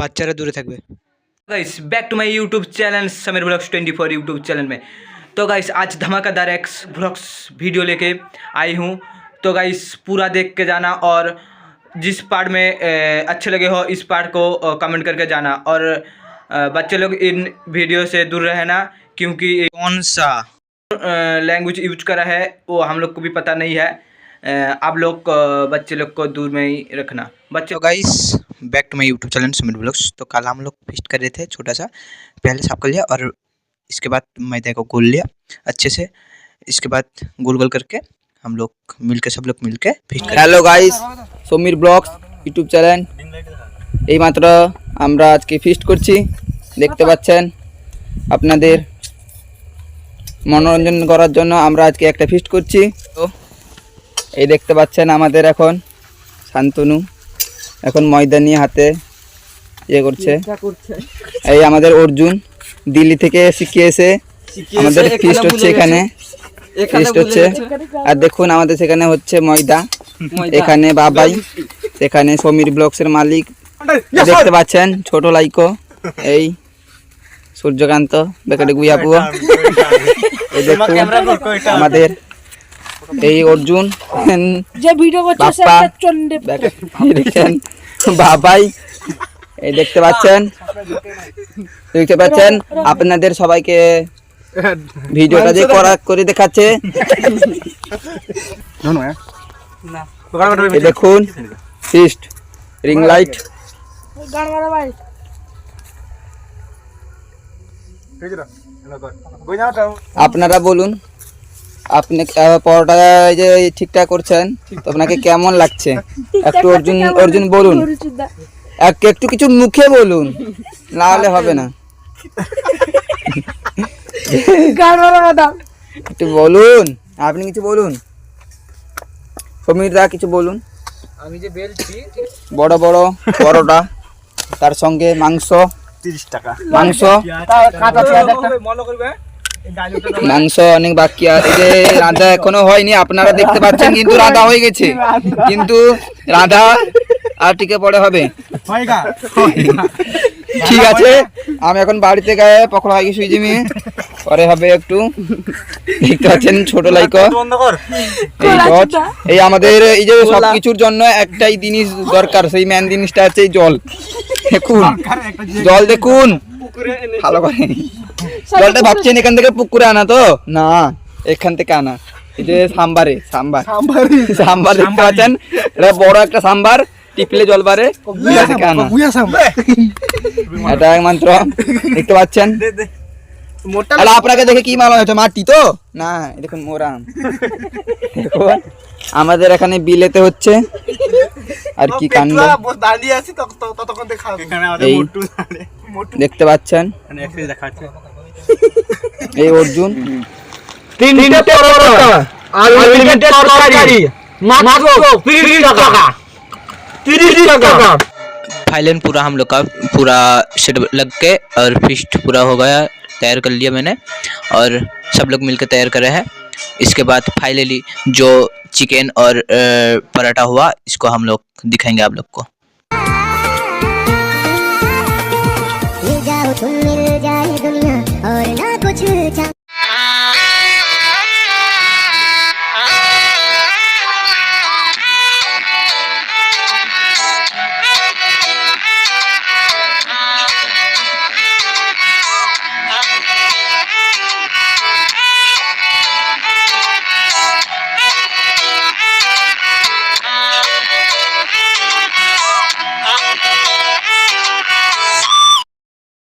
বাচ্চারা দূরে থাকবে guys back to my YouTube channel Sameer blogs 24 YouTube channel में तो गाइस आज धमाकेदार एक्स ब्लॉग्स वीडियो लेके आई हूँ तो गाइस पूरा देख के जाना और जिस पार्ट में अ, अच्छे लगे हो इस पार्ट को कमेंट करके जाना और अ, बच्चे लोग इन वीडियो से दूर रहना क्योंकि कौन सा लैंग्वेज यूज करा है वो हम लोग को भी पता नहीं है अ, आप लोग अ, बच्चे लोग को दूर में ही रखना बच्चे तो guys back to my YouTube channel Sameer blogs तो कल हम लोग फिस्ट कर रहे थे छोटा सा पहले साफ कर लिया और इसके बाद मैदे को गोल लिया अच्छे से इसके बाद गोल गोल करके हम लोग मिलके सब लोग मिलके फिस्ट कर hello guys Sameer blogs YouTube channel এইমাত্র আমরা আজকে ফিস্ট করছি দেখতে পাচ্ছেন আপনাদের মনোরঞ্জন করার জন্য আমরা আজকে একটা ফিস্ট করছি তো এই দেখতে পাচ্ছেন আমাদের এখন শান্তনু। এখন ময়দা নিয়ে হাতে ইয়ে করছে। এই আমাদের অর্জুন দিল্লি থেকে শিখে এসে আমাদের ফিস্ট হচ্ছে এখানে। ফিস্ট হচ্ছে। আর দেখুন আমাদের সেখানে হচ্ছে ময়দা। এখানে বাবাই এখানে সমীর ব্লগসের মালিক। দেখতে পাচ্ছেন ছোট লাইকো। এই সূর্যকান্ত বেকারে গুয়াপুয়া এই দেখুন আমাদের এই অর্জুন যে ভিডিও করছে সে বাপ্পা। একটা চন্ডে দেখ- এই বাবাই এই দেখতে পাচ্ছেন? দেখতে পাচ্ছেন? আপনাদের সবাইকে ভিডিওটা যে করা করে দেখাচ্ছে। এই দেখুন ফিস্ট রিং লাইট আপনারা বলুন আপনি পরোটা এই যে ঠিকঠাক করছেন তো আপনাকে কেমন লাগছে? একটু অর্জুন অর্জুন বলুন। এক- একটু কিছু মুখে বলুন না হলে হবে না। একটু বলুন আপনি কিছু বলুন। সমীর দা কিছু বলুন। আমি যে বেলছি বড় বড় পরোটা তার সঙ্গে মাংস। তিরিশ টাকা। মাংস? মাংস অনেক বাকি যে রাধা এখনও হয়নি আপনারা দেখতে পাচ্ছেন কিন্তু রাধা হয়ে গেছে। কিন্তু রাধা আর টিকে পরে হবে। ঠিক আছে আমি এখন বাড়িতে গায়ে পকড়া হয়ে গেছি জিমে পরে হবে একটু। দেখতে পাচ্ছেন ছোট লাইক। এই এই আমাদের এই যে সবকিছুর জন্য একটাই জিনিস দরকার সেই ম্যান জিনিসটা হচ্ছে এই জল। দেখুন জল দেখুন। ভালো করে। জলটা ভাবছেন এখান থেকে পুকুরে আনা তো? না এখান থেকে আনা। এই যে সাম্বারে সাম্বার। সাম্বার। দেখতে পাচ্ছেন? এটা বড় একটা সাম্বার টিপলে জল বারে এটা থেকে আনা এটা একমাত্র। দেখতে পাচ্ছেন? তাহলে আপনাকে দেখে কি মালুম হচ্ছে মাটি তো? না দেখুন মোরাম। আমাদের এখানে বিলেতে হচ্ছে। আর কি কাণ্ড? দাঁড়িয়ে আছি ততক্ষণ দেখাবো এই দেখতে পাচ্ছেন এই অর্জুন फाइनल पूरा हम लोग का पूरा सेट लग के और फिस्ट पूरा हो गया तैयार कर लिया मैंने और सब लोग मिलकर तैयार करे हैं इसके बाद फाइनली जो चिकन और अ, पराठा हुआ इसको हम लोग दिखाएंगे आप लोग को